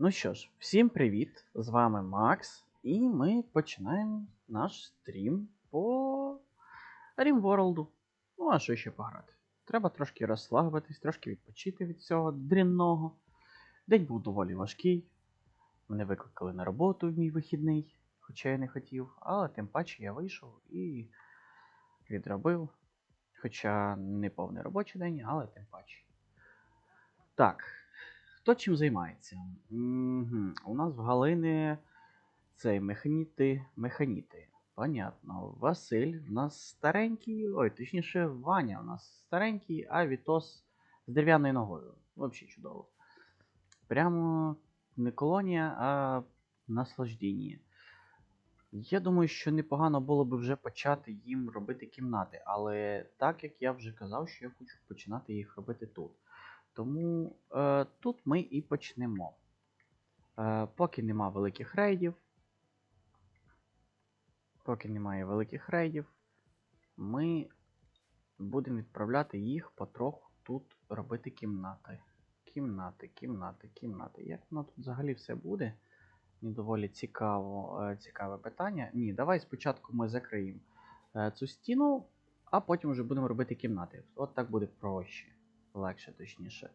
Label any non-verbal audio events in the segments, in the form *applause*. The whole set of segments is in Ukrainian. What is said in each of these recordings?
Ну що ж, всім привіт! З вами Макс, і ми починаємо наш стрім по RimWorld. Ну, а що ще пограти? Треба трошки розслабитись, трошки відпочити від цього дрінного. День був доволі важкий. Мене викликали на роботу в мій вихідний, хоча я не хотів, але тим паче я вийшов і відробив. Хоча не повний робочий день, але тим паче. Так, хто чим займається? Угу. У нас в Галини цей механіти, механіти. Понятно. Василь в нас старенький, ой, точніше, Ваня у нас старенький, а Вітос з дерев'яною ногою. Взагалі чудово. Прямо не колонія, а наслаждіння. Я думаю, що непогано було б вже почати їм робити кімнати, але так як я вже казав, що я хочу починати їх робити тут. Тому е, тут ми і почнемо. Е, поки нема великих рейдів. Поки немає великих рейдів, ми будемо відправляти їх потроху тут робити кімнати. Кімнати, кімнати, кімнати. Як воно тут взагалі все буде? Мені доволі цікаво, е, цікаве питання. Ні, давай спочатку ми закриємо е, цю стіну, а потім вже будемо робити кімнати. От так буде проще. Легше, точніше.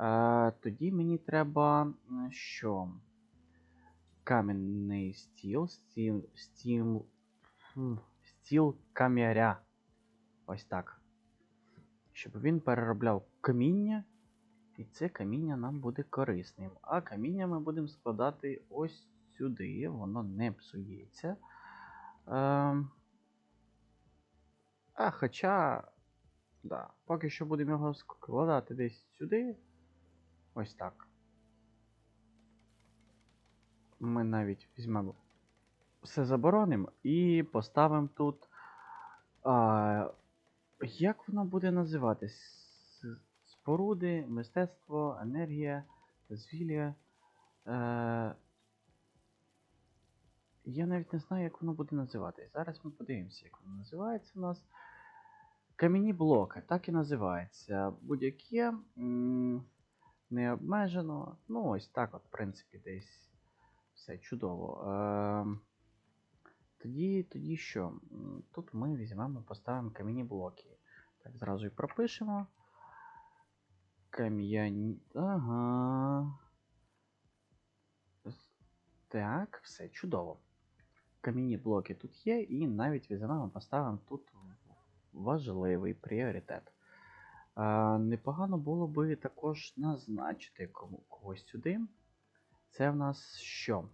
Е, тоді мені треба що? Кам'яний стіл, стіл, стіл, стіл кам'яря. Ось так. Щоб він переробляв каміння, і це каміння нам буде корисним. А каміння ми будемо складати ось сюди, воно не псується. Ем... А хоча. Да, поки що будемо його складати десь сюди. Ось так. Ми навіть візьмемо все заборонимо і поставимо тут. А, як воно буде називатись? Споруди, мистецтво, енергія, дозвілля. Е, я навіть не знаю, як воно буде називатись. Зараз ми подивимося, як воно називається у нас. Кам'яні блоки, так і називається. Будь-яке м, не обмежено. Ну, ось так, от, в принципі, десь все чудово. Е, тоді, тоді що? Тут ми візьмемо, поставимо кам'яні блоки. Так, зразу і пропишемо. Кам'яні. Ага. Так, все чудово. Кам'яні блоки тут є, і навіть візьмемо, поставимо тут важливий пріоритет. Непогано було би також назначити когось сюди. Це в нас що?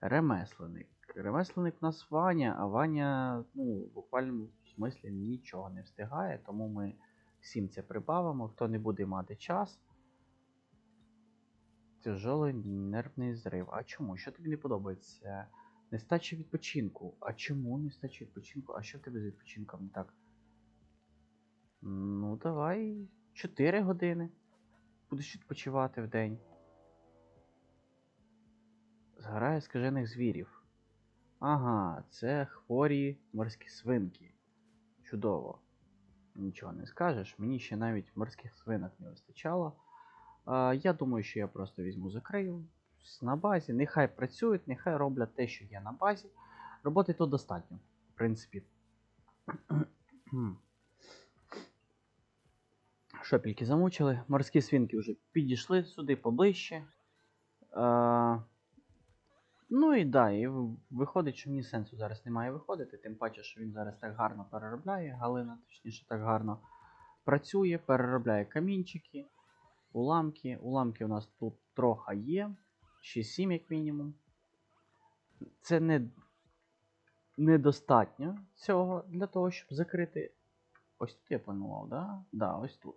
Ремесленник. Ремесленник у нас Ваня, а Ваня, ну, в буквальному смислі нічого не встигає, тому ми всім це прибавимо. Хто не буде мати час. Тяжелий нервний зрив. А чому? Що тобі не подобається? Нестача відпочинку. А чому нестача відпочинку? А що в тебе з відпочинком так? Ну, давай 4 години. Будеш відпочивати в день. Зграє скажених звірів. Ага, це хворі морські свинки. Чудово. Нічого не скажеш. Мені ще навіть морських свинок не вистачало. А, я думаю, що я просто візьму закрию на базі. Нехай працюють, нехай роблять те, що є на базі. Роботи тут достатньо, в принципі. *clears throat* Шопільки замучили. Морські свинки вже підійшли сюди поближче. А, ну і да, і виходить, що мені сенсу зараз немає виходити, тим паче, що він зараз так гарно переробляє, Галина, точніше, так гарно працює, переробляє камінчики, уламки. Уламки у нас тут трохи є. Ще 7 як мінімум. Це не недостатньо цього для того, щоб закрити. Ось тут я планував, да? Да, ось тут.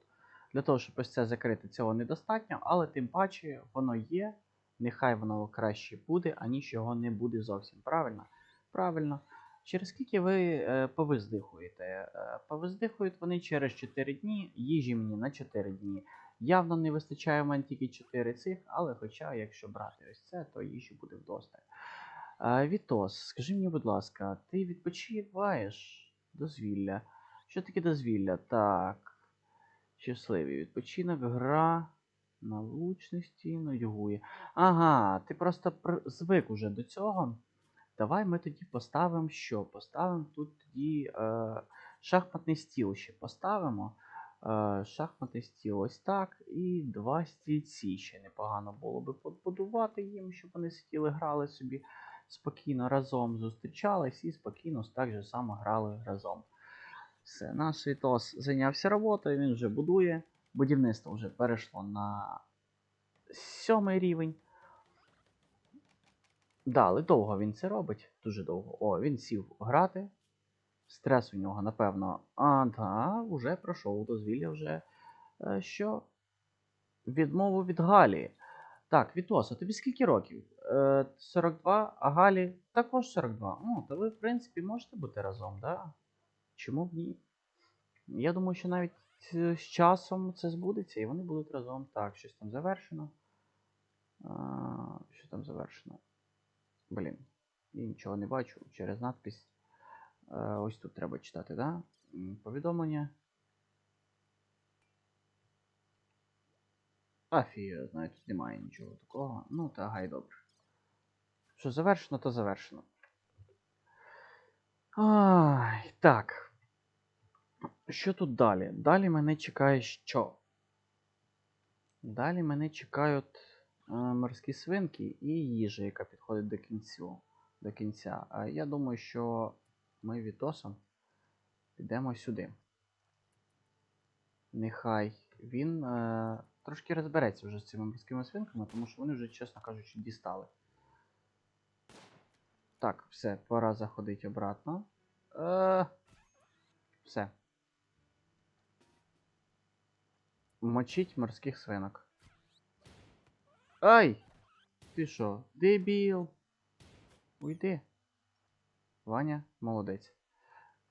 Для того, щоб ось це закрити, цього недостатньо, але тим паче воно є. Нехай воно краще буде, аніж його не буде зовсім. Правильно? Правильно. Через скільки ви е, повиздихуєте? Е, повиздихують вони через 4 дні, їжі мені на 4 дні. Явно не вистачає в мене тільки 4 цих, але хоча, якщо брати ось це, то їжі буде вдосталь. Е, Вітос, скажи мені, будь ласка, ти відпочиваєш дозвілля? Що таке дозвілля? Так. Щасливий відпочинок, гра, На влучності нудьгує. Ага, ти просто звик уже до цього. Давай ми тоді поставимо що? Поставимо тут тоді е, шахматний стіл ще поставимо. Е, шахматний стіл ось так. І два стільці ще непогано було би побудувати їм, щоб вони сиділи, грали собі спокійно разом, зустрічались і спокійно так же само грали разом. Все, наш Вітос зайнявся роботою, він вже будує. Будівництво вже перейшло на сьомий рівень. Да, довго він це робить. Дуже довго. О, він сів грати. Стрес у нього, напевно. А, да, вже пройшов дозвілля вже. Е, що? Відмову від Галі. Так, Вітос, а тобі скільки років? Е, 42, а Галі також 42. Ну, то ви, в принципі, можете бути разом, да? Чому б ні? Я думаю, що навіть е, з часом це збудеться і вони будуть разом. Так, щось там завершено. Що там завершено? Блін, я нічого не бачу через надпись. Е, ось тут треба читати, да? Повідомлення. Афія, знаю, тут немає нічого такого. Ну, та гай добре. Що завершено, то завершено. Ай, так. Що тут далі? Далі мене чекає що? Далі мене чекають е, морські свинки і їжа, яка підходить до кінцю. До кінця. А я думаю, що ми Вітосом підемо сюди. Нехай він е, трошки розбереться вже з цими морськими свинками, тому що вони вже, чесно кажучи, дістали. Так, все, пора заходити обратно. Е, все. Мочить морських свинок. Ай! Ти що, дебіл? Уйди. Ваня, молодець.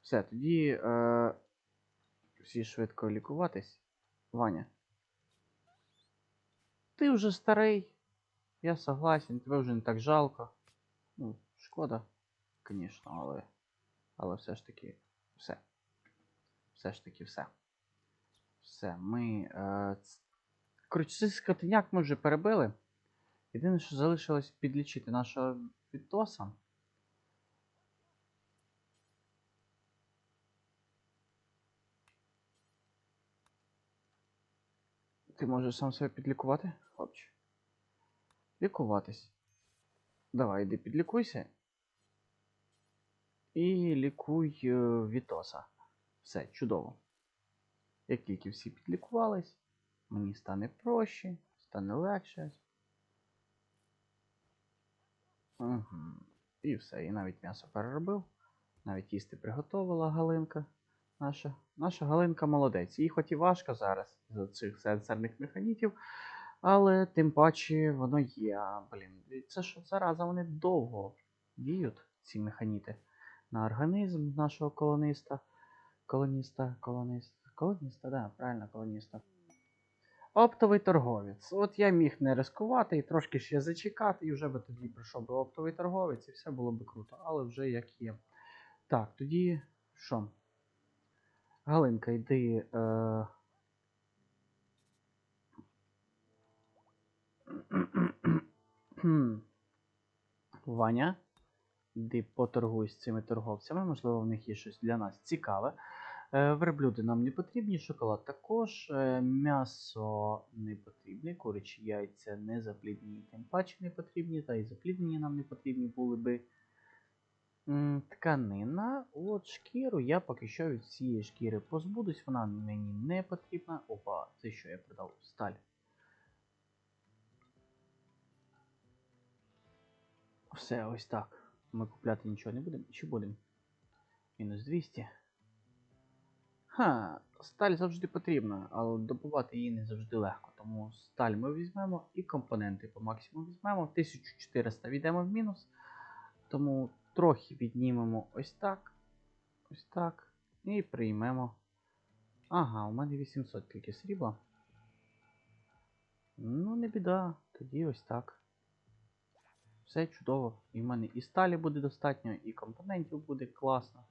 Все, тоді е, всі швидко лікуватись. Ваня. Ти вже старий. Я согласен, тебе вже не так жалко. Ну, шкода, звісно, але. Але все ж таки все. Все ж таки все. Все, ми. Е, Коротше, цей скотиняк ми вже перебили. Єдине, що залишилось підлічити нашого Вітоса. Ти можеш сам себе підлікувати, хлопче? Лікуватись. Давай, іди підлікуйся. І лікуй е, Вітоса. Все, чудово. Як тільки всі підлікувались, мені стане проще, стане легше. Угу. І все, і навіть м'ясо переробив. Навіть їсти приготувала Галинка. Наша, наша Галинка молодець. Їй хоч і важко зараз за цих сенсорних механітів, але тим паче воно є. Блін, це ж зараза, вони довго діють, ці механіти, на організм нашого колониста. Колоніста, колонист. Колоніста, да, правильно, колоніста. Оптовий торговець. От я міг не ризикувати і трошки ще зачекати, і вже би тоді прийшов би оптовий торговець, і все було би круто, але вже як є. Так, тоді що? Галинка, йди. Е... Ваня, йди поторгуй з цими торговцями, можливо, в них є щось для нас цікаве. Е, Верблюди нам не потрібні, шоколад також, е, м'ясо не потрібне, курячі яйця не запліднені, тим паче не потрібні, та й запліднені нам не потрібні були би. Тканина, от шкіру я поки що від цієї шкіри позбудусь, вона мені не потрібна. Опа, це що я продав? Сталь. Все, ось так. Ми купляти нічого не будемо. Чи будемо? Мінус 200. Ха, сталь завжди потрібна, але добувати її не завжди легко. Тому сталь ми візьмемо і компоненти по максимуму візьмемо. 1400 війдемо в мінус. Тому трохи піднімемо ось так. Ось так. І приймемо. Ага, у мене 800 тільки срібла. Ну, не біда. Тоді ось так. Все чудово. І в мене і сталі буде достатньо, і компонентів буде класно.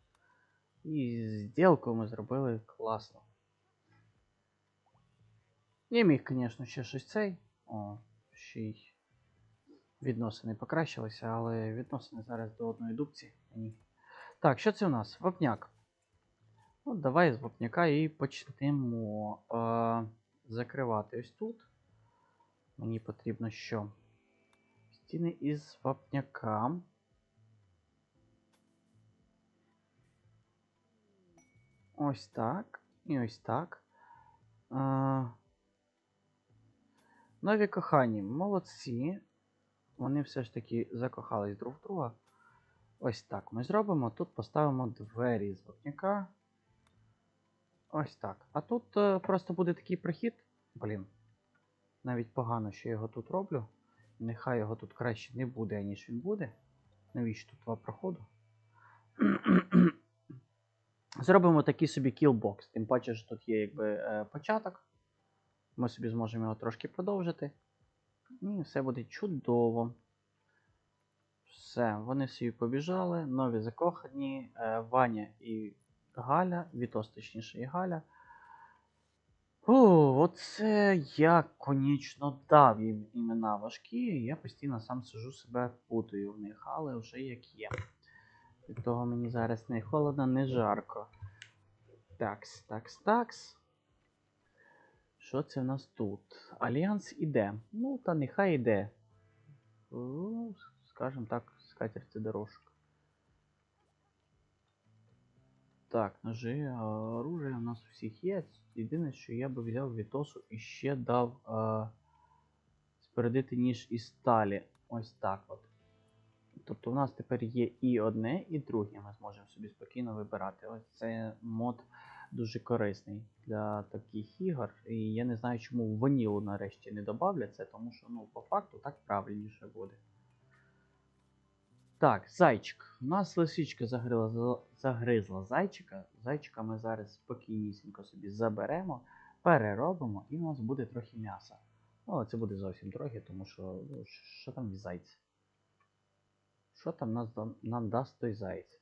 І зділку ми зробили класно. Я міг, звісно, ще щось цей. О, ще й відносини покращилися, але відносини зараз до одної дубці. Ні. Так, що це у нас? Вапняк. Ну, давай з вапняка і почнемо е, закривати ось тут. Мені потрібно що? Стіни із вапняка. Ось так. І ось так. А, нові кохані, молодці. Вони все ж таки закохались друг в друга. Ось так ми зробимо. Тут поставимо двері з вапняка. Ось так. А тут е, просто буде такий прохід. Блін. Навіть погано, що я його тут роблю. Нехай його тут краще не буде, ніж він буде. Навіщо тут два проходу? *clears throat* Зробимо такий собі кілбокс. Тим паче, що тут є якби е, початок. Ми собі зможемо його трошки продовжити. І все буде чудово. Все, вони собі побіжали. Нові закохані. Е, Ваня і Галя. Вітос, точніше, і Галя. О, оце я, конечно, дав їм імена важкі. Я постійно сам сижу себе путаю в них, але вже як є. Від того мені зараз не холодно, не жарко. Такс, такс, такс. Що це в нас тут? Альянс іде. Ну, та нехай іде. Скажем так, скатерть дорожка. Так, ножи, оружие у нас у всіх є. Єдине, що я би взяв Вітосу і ще дав а, спередити ніж із сталі. Ось так от. Тобто у нас тепер є і одне, і друге. Ми зможемо собі спокійно вибирати. Ось це мод дуже корисний для таких ігор. І я не знаю, чому ванілу нарешті не додавлять це, тому що ну, по факту так правильніше буде. Так, зайчик. У нас лисичка загризла, загризла зайчика. Зайчика ми зараз спокійнісінько собі заберемо, переробимо, і у нас буде трохи м'яса. Ну, але це буде зовсім трохи, тому що ну, що там від? Що там нас, нам дасть той заєць?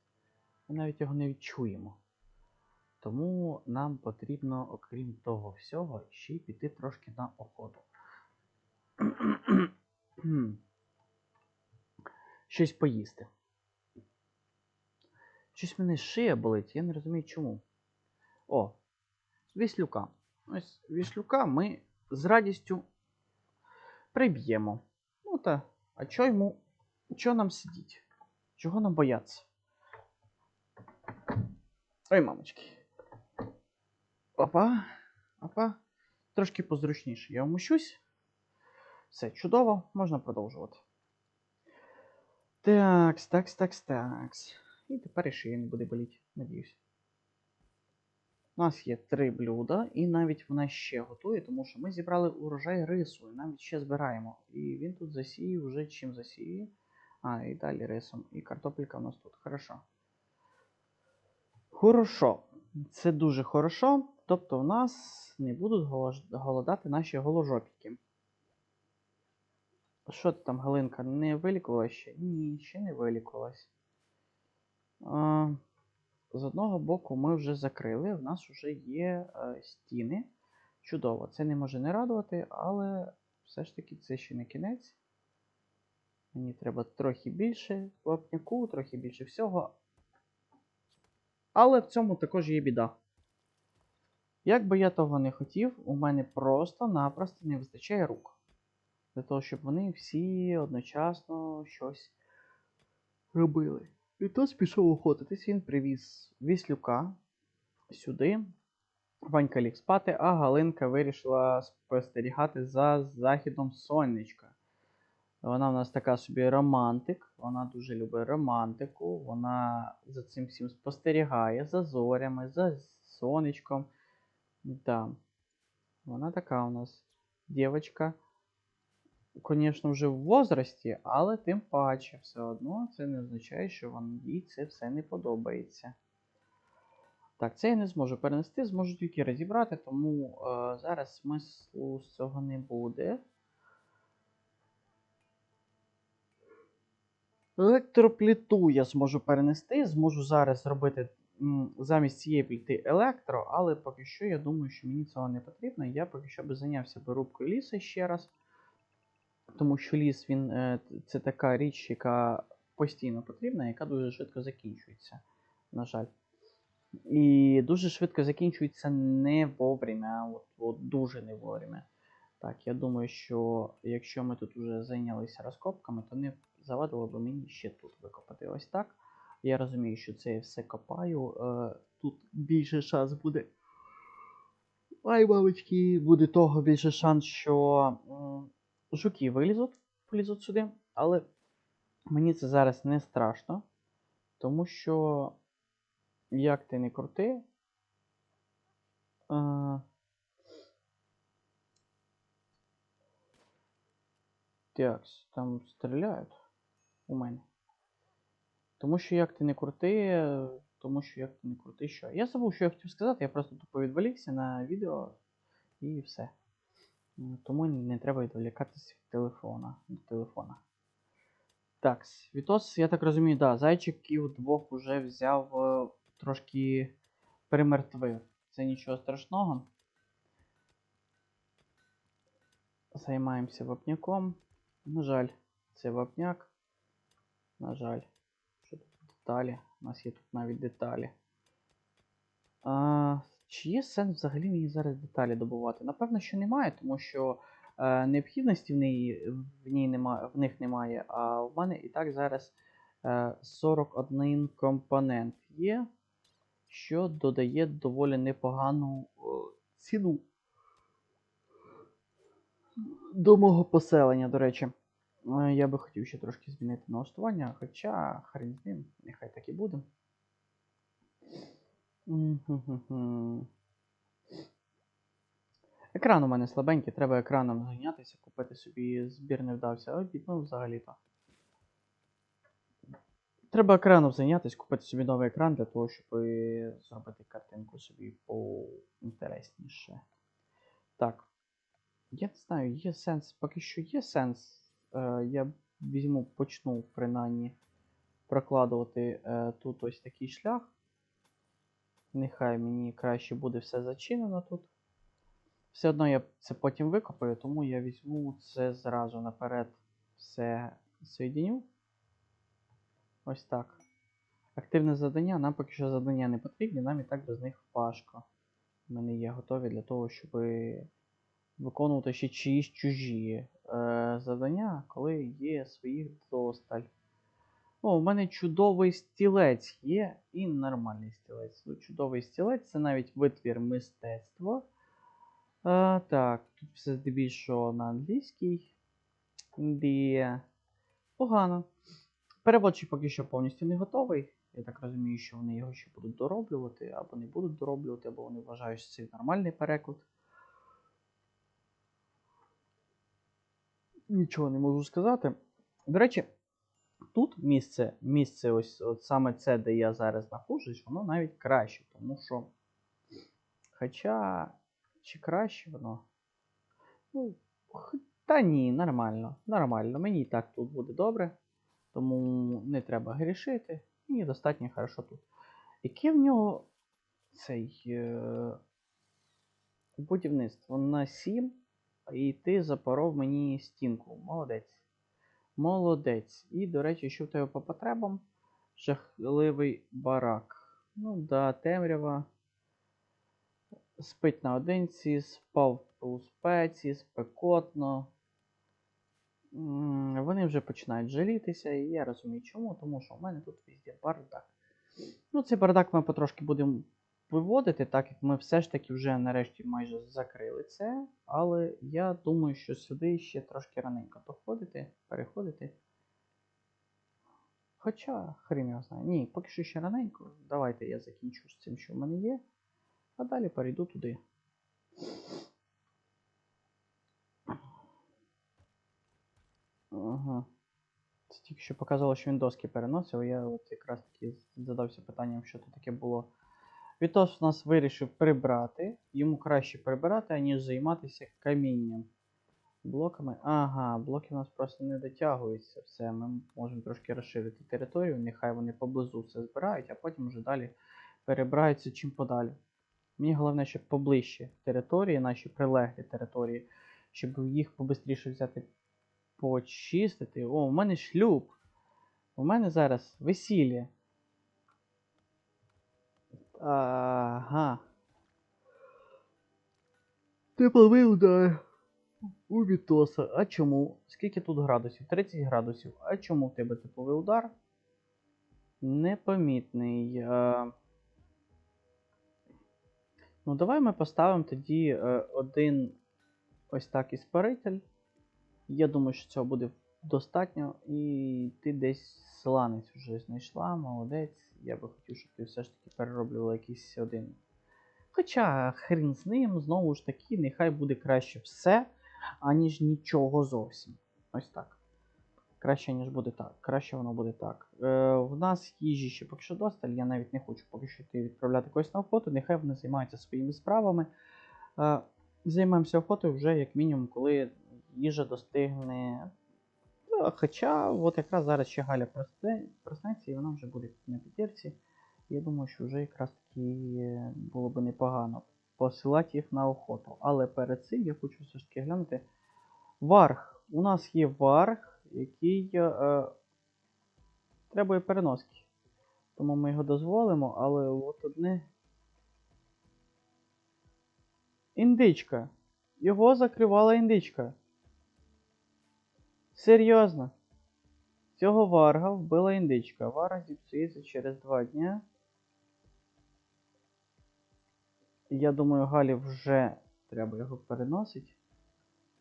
Ми навіть його не відчуємо. Тому нам потрібно, окрім того всього, ще й піти трошки на охоту. *clears throat* Щось поїсти. Щось мене шия болить, я не розумію чому. О, віслюка. Ось віслюка ми з радістю приб'ємо. Ну та, а чо йому. Чого нам сидіть? Чого нам бояться? Ой, мамочки. Опа. Опа. Трошки позручніше. Я вмощусь. Все, чудово, можна продовжувати. Такс, такс, такс, такс. І тепер і шия не буде боліти, надіюсь. У нас є три блюда, і навіть вона ще готує, тому що ми зібрали урожай рису, і навіть ще збираємо. І він тут засіє вже чим засіє. А, і далі рисом. І картопелька у нас тут. Хорошо. Хорошо. Це дуже хорошо. Тобто у нас не будуть голодати наші голожопіки. Що ти там, Галинка, не вилікувалась ще? Ні, ще не вилікувалась. З одного боку ми вже закрили, в нас вже є е, стіни. Чудово, це не може не радувати, але все ж таки це ще не кінець. Мені треба трохи більше вапняку, трохи більше всього. Але в цьому також є біда. Як би я того не хотів, у мене просто-напросто не вистачає рук. Для того, щоб вони всі одночасно щось робили. І тут пішов охотитись, він привіз віслюка сюди. Ванька ліг спати, а Галинка вирішила спостерігати за західом сонечка. Вона в нас така собі романтик, вона дуже любить романтику, вона за цим всім спостерігає, за зорями, за сонечком. Да. Вона така у нас дівчинка. Звісно, вже в возрасті, але тим паче, все одно це не означає, що вам їй це все не подобається. Так, це я не зможу перенести, зможу тільки розібрати, тому е, зараз смислу з цього не буде. Електропліту я зможу перенести, зможу зараз зробити замість цієї пліти електро, але поки що я думаю, що мені цього не потрібно. Я поки що би зайнявся вирубкою лісу ще раз. Тому що ліс він е, це така річ, яка постійно потрібна, яка дуже швидко закінчується. На жаль. І дуже швидко закінчується не вовремя, от, от дуже не вовремя. Так, я думаю, що якщо ми тут вже зайнялися розкопками, то не завадило би мені ще тут викопати ось так. Я розумію, що це я все копаю. Е, тут більше шанс буде. Ай, бабочки, буде того більше шанс, що жуки вилізуть, полізуть сюди. Але мені це зараз не страшно, тому що, як ти не крути, е, Так, там стріляють у мене. Тому що як ти не крути, тому що як ти не крути, що. Я забув, що я хотів сказати, я просто тупо відволікся на відео і все. Тому не треба відволікатися від телефона. Від телефона. Так, Вітос, я так розумію, да, зайчиків двох уже взяв е, трошки перемертвив. Це нічого страшного. Займаємося вапняком. На жаль, це вапняк. На жаль, що тут деталі? У нас є тут навіть деталі. А, чи є сенс взагалі мені зараз деталі добувати? Напевно, що немає, тому що е, необхідності в, неї, в, ній немає, в них немає. А в мене і так зараз е, 41 компонент є, що додає доволі непогану е, ціну до мого поселення, до речі. Е, Я би хотів ще трошки змінити налаштування, хоча хрен з ним, нехай так і буде. Екран у мене слабенький, треба екраном зайнятися, купити собі збір не вдався. Ой, ну взагалі-то. Треба екраном зайнятися, купити собі новий екран для того, щоб зробити картинку собі поінтересніше. Так. Я не знаю, є сенс. Поки що є сенс. Е, я візьму, почну принаймні прокладувати е, тут ось такий шлях. Нехай мені краще буде все зачинено тут. Все одно я це потім викопаю, тому я візьму це зразу наперед все соєдиню. Ось так. Активне завдання, нам поки що завдання не потрібні, нам і так без них важко. Вони є готові для того, щоб виконувати ще чиїсь чужі е, завдання, коли є своїх досталь. О, у мене чудовий стілець є і нормальний стілець. Ну, чудовий стілець це навіть витвір мистецтва. А, так, тут все здебільшого на англійській. Де... Погано. Перевод поки що повністю не готовий. Я так розумію, що вони його ще будуть дороблювати, або не будуть дороблювати, або вони вважають, що це нормальний переклад. Нічого не можу сказати. До речі, тут місце, місце ось от саме це, де я зараз знаходжусь, воно навіть краще, тому що. Хоча. Чи краще воно? Ну, та ні, нормально. Нормально. Мені і так тут буде добре. Тому не треба грішити. Мені достатньо хорошо тут. Яке в нього цей е... будівництво на 7, і ти запоров мені стінку. Молодець. Молодець. І, до речі, що в тебе по потребам? Жахливий барак. Ну да, темрява. Спить наодинці, спав у спеці, спекотно. Вони вже починають жалітися, і я розумію чому, тому що в мене тут везде бардак. Ну, цей бардак ми потрошки будемо виводити, так як ми все ж таки вже нарешті майже закрили це. Але я думаю, що сюди ще трошки раненько доходити, переходити. Хоча, хрін його знає. Ні, поки що ще раненько. Давайте я закінчу з цим, що в мене є. А далі перейду туди. Ага. Це тільки що показало, що він доски переносив. Я от якраз таки задався питанням, що це таке було. Вітос у нас вирішив прибрати. Йому краще прибирати, аніж займатися камінням. Блоками. Ага, блоки у нас просто не дотягуються. Все, ми можемо трошки розширити територію. Нехай вони поблизу все збирають, а потім вже далі перебираються чим подалі. Мені головне, щоб поближче території, наші прилеглі території, щоб їх побистріше взяти, почистити. О, у мене шлюб. У мене зараз весілля. Ага. Тепловий удар. У Вітоса. А чому? Скільки тут градусів? 30 градусів. А чому в тебе тепловий удар? Непомітний. Е... Ну, давай ми поставимо тоді е, один ось так іспаритель. Я думаю, що цього буде достатньо. І ти десь сланець вже знайшла, молодець. Я би хотів, щоб ти все ж таки перероблювала якийсь один. Хоча хрін з ним, знову ж таки, нехай буде краще все, аніж нічого зовсім. Ось так. Краще, ніж буде так. Краще воно буде так. Е, в нас їжі ще поки що досталь, я навіть не хочу поки що йти відправляти когось на охоту, нехай вони займаються своїми справами. Е, займаємося охотою вже як мінімум, коли їжа достигне. Хоча, от якраз зараз ще Галя проснеться і вона вже буде на п'ятірці. Я думаю, що вже якраз таки було би непогано посилати їх на охоту. Але перед цим я хочу все ж таки глянути. Варг. У нас є варг, який е, требує переноски. Тому ми його дозволимо, але от одне. Індичка. Його закривала індичка. Серйозно. Цього варга вбила індичка. Варга зіпсується через два дня. Я думаю, Галі вже треба його переносити.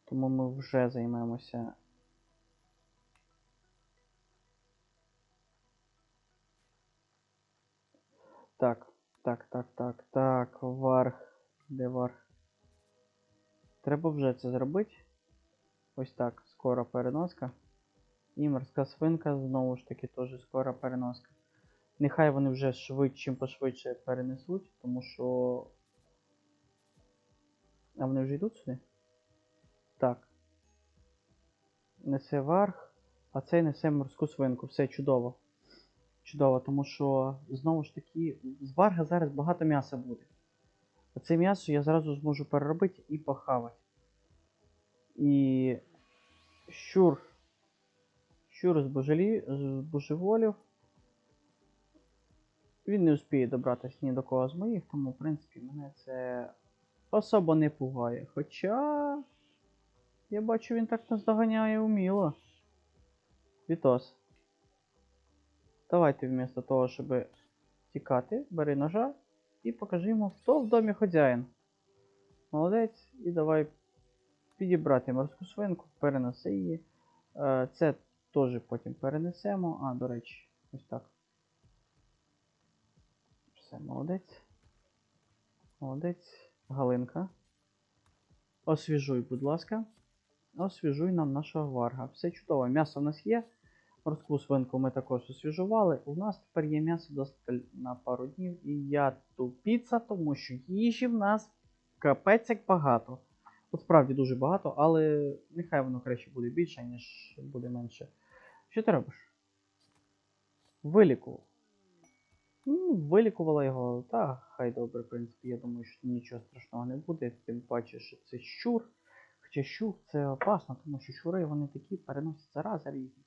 Тому ми вже займемося. Так, так, так, так, так, варг. Де варг? Треба вже це зробити. Ось так, скора переноска. І морська свинка знову ж таки теж скора переноска. Нехай вони вже швидше, пошвидше перенесуть, тому що. А вони вже йдуть сюди? Так. Несе варг, а цей несе морську свинку. Все чудово. Чудово, тому що знову ж таки, з варга зараз багато м'яса буде. А це м'ясо я зразу зможу переробити і похавати. І щур. Щур збожелі, збожеволів. Він не успіє добратися ні до кого з моїх, тому, в принципі, мене це особо не пугає. Хоча. Я бачу, він так нас доганяє уміло. Вітос. Давайте вмісто того, щоб тікати, бери ножа і покажи йому, хто в домі хазяїн. Молодець, і давай підібрати морську свинку, перенеси її. Е, Це теж потім перенесемо. А, до речі, ось так. Все, молодець. Молодець. Галинка. Освіжуй, будь ласка. Освіжуй нам нашого варга. Все чудово. М'ясо в нас є. Морську свинку ми також освіжували. У нас тепер є м'ясо достатньо на пару днів. І я тупіца, тому що їжі в нас капець як багато. От справді дуже багато, але нехай воно краще буде більше, ніж буде менше. Що ти робиш? Вилікував. Ну, вилікувала його. Та, хай добре, в принципі, я думаю, що нічого страшного не буде. Тим паче, що це щур. Хоча щур це опасно, тому що щури вони такі переносять зарази різні.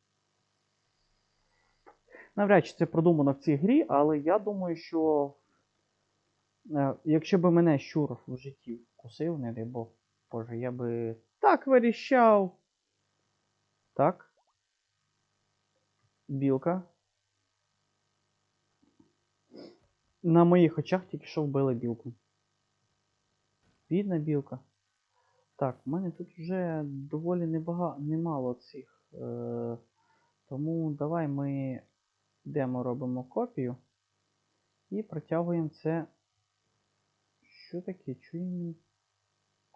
Навряд чи це продумано в цій грі, але я думаю, що е, якщо б мене щур в житті вкусив, не дай Бог, Боже, я би так виріщав. Так. Білка. На моїх очах тільки що вбили білку. Бідна білка. Так, в мене тут вже доволі небага... немало цих. Е... Тому давай ми йдемо, робимо копію. І протягуємо це. Що таке? Не...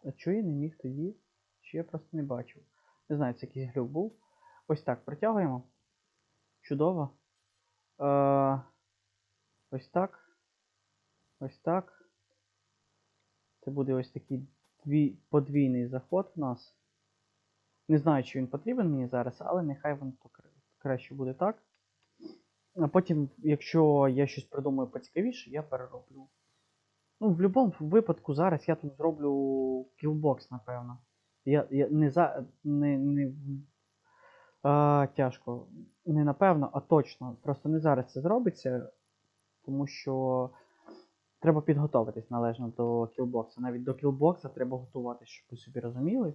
А чого я не міг тоді? Чи я просто не бачив? Не знаю, це якийсь глюк був. Ось так, протягуємо. Чудово. Е... Ось так. Ось так. Це буде ось такий дві... подвійний заход в нас. Не знаю, чи він потрібен мені зараз, але нехай він краще буде так. А потім, якщо я щось придумаю поцікавіше, я перероблю. Ну, в будь-якому випадку зараз я тут зроблю кілбокс, напевно. Я, я не за. Не, не, а, тяжко. Не напевно, а точно. Просто не зараз це зробиться, тому що треба підготуватись належно до кілбокса. Навіть до кілбокса треба готуватися, щоб ви собі розуміли.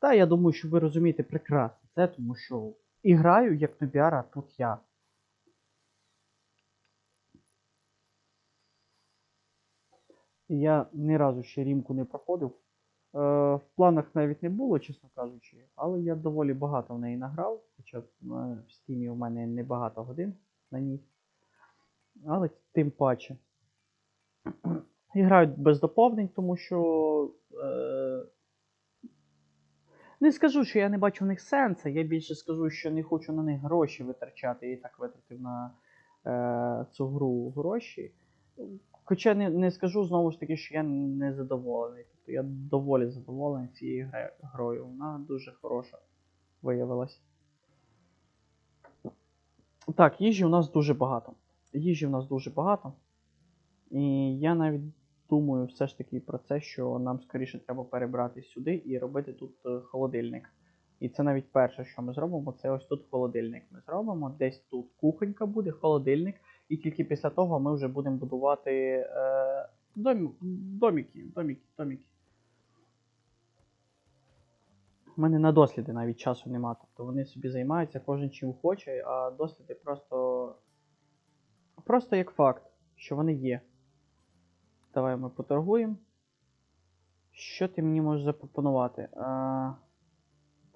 Та я думаю, що ви розумієте прекрасно це, тому що і граю як нобіара тут я. І я ні разу ще рімку не проходив. Е, в планах навіть не було, чесно кажучи, але я доволі багато в неї награв, хоча е, в стімі у мене не багато годин на ній. Але тим паче. І грають без доповнень, тому що. Е, не скажу, що я не бачу в них сенсу, я більше скажу, що не хочу на них гроші витрачати і так витратив на е, цю гру гроші. Хоча не, не скажу знову ж таки, що я не задоволений. Тобто я доволі задоволений цією грою. Вона дуже хороша виявилась. Так, їжі у нас дуже багато. Їжі у нас дуже багато. І я навіть думаю все ж таки про це, що нам скоріше треба перебрати сюди і робити тут е, холодильник. І це навіть перше, що ми зробимо, це ось тут холодильник. Ми зробимо, десь тут кухонька буде, холодильник, і тільки після того ми вже будемо будувати е, домі, доміки, доміки, доміки. У мене на досліди навіть часу нема. Тобто вони собі займаються кожен чим хоче, а досліди просто. Просто як факт, що вони є. Давай ми поторгуємо. Що ти мені можеш запропонувати? А,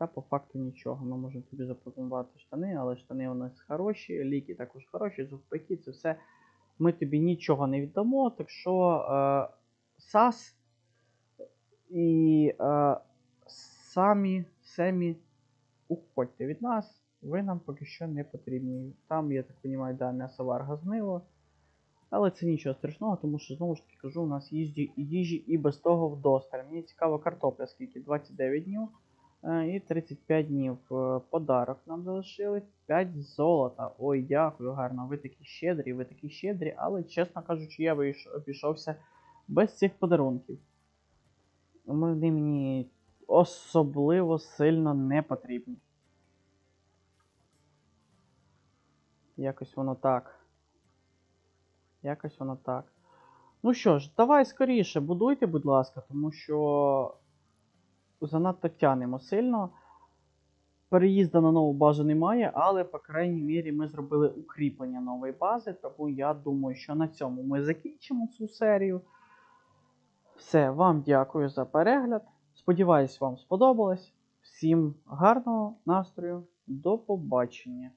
та по факту нічого. Ми можемо тобі запропонувати штани, але штани у нас хороші, ліки також хороші, зубпаки, це все. Ми тобі нічого не віддамо, так що е, САС і е, самі, семі уходьте від нас, ви нам поки що не потрібні. Там, я так розумію, да, м'ясо варга знило. Але це нічого страшного, тому що знову ж таки кажу, у нас їжі, їжі і без того вдосталь. Мені цікаво картопля, скільки 29 днів і 35 днів. Е, Подарок нам залишили 5 золота. Ой, дякую, гарно. Ви такі щедрі, ви такі щедрі, але чесно кажучи, я вийш- обійшовся без цих подарунків. Вони мені особливо сильно не потрібні. Якось воно так. Якось воно так. Ну що ж, давай скоріше будуйте, будь ласка, тому що занадто тянемо сильно. Переїзду на нову базу немає, але, по крайній мірі, ми зробили укріплення нової бази, тому я думаю, що на цьому ми закінчимо цю серію. Все, вам дякую за перегляд. Сподіваюсь, вам сподобалось. Всім гарного настрою. До побачення.